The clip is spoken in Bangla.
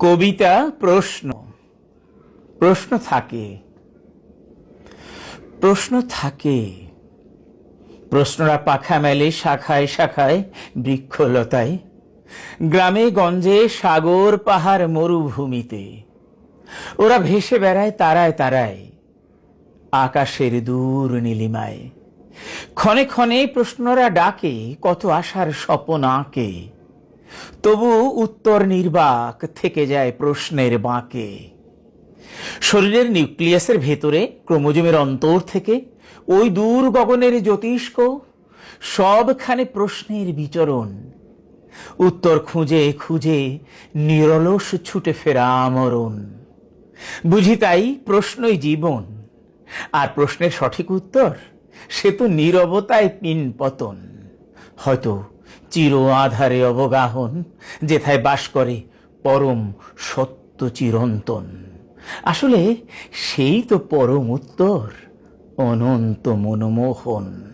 কবিতা প্রশ্ন। প্রশ্ন থাকে। প্রশ্ন থাকে। প্রশ্নরা পাখা মেলে শাখায় শাখায়, বৃক্ষলতায়। গ্রামে, গঞ্জে, সাগর, পাহাড়, মরুভূমিতে। ওরা ভেসে বেড়ায় তারায় তারায়। আকাশের দূর নীলিমায়। ক্ষণে ক্ষণে প্রশ্নরা ডাকে কত আশার স্বপন আঁকে। তবু উত্তর নির্বাক থেকে যায় প্রশ্নের বাঁকে। শরীরের নিউক্লিয়াসের ভেতরে ক্রোমোজোমের অন্তর থেকে ওই দূর গগনের জ্যোতিষ্ক সবখানে প্রশ্নের বিচরণ। উত্তর খুঁজে খুঁজে নিরলস ছুটে ফেরা আমরণ। বুঝি তাই প্রশ্নই জীবন। আর প্রশ্নের সঠিক উত্তর সে তো নীরবতায় পিন পতন। হয়তো চির আধারে অবগাহন, যেথায় বাস করে পরম সত্য চিরন্তন। আসলে সেই তো পরম উত্তর, অনন্ত মনমোহন।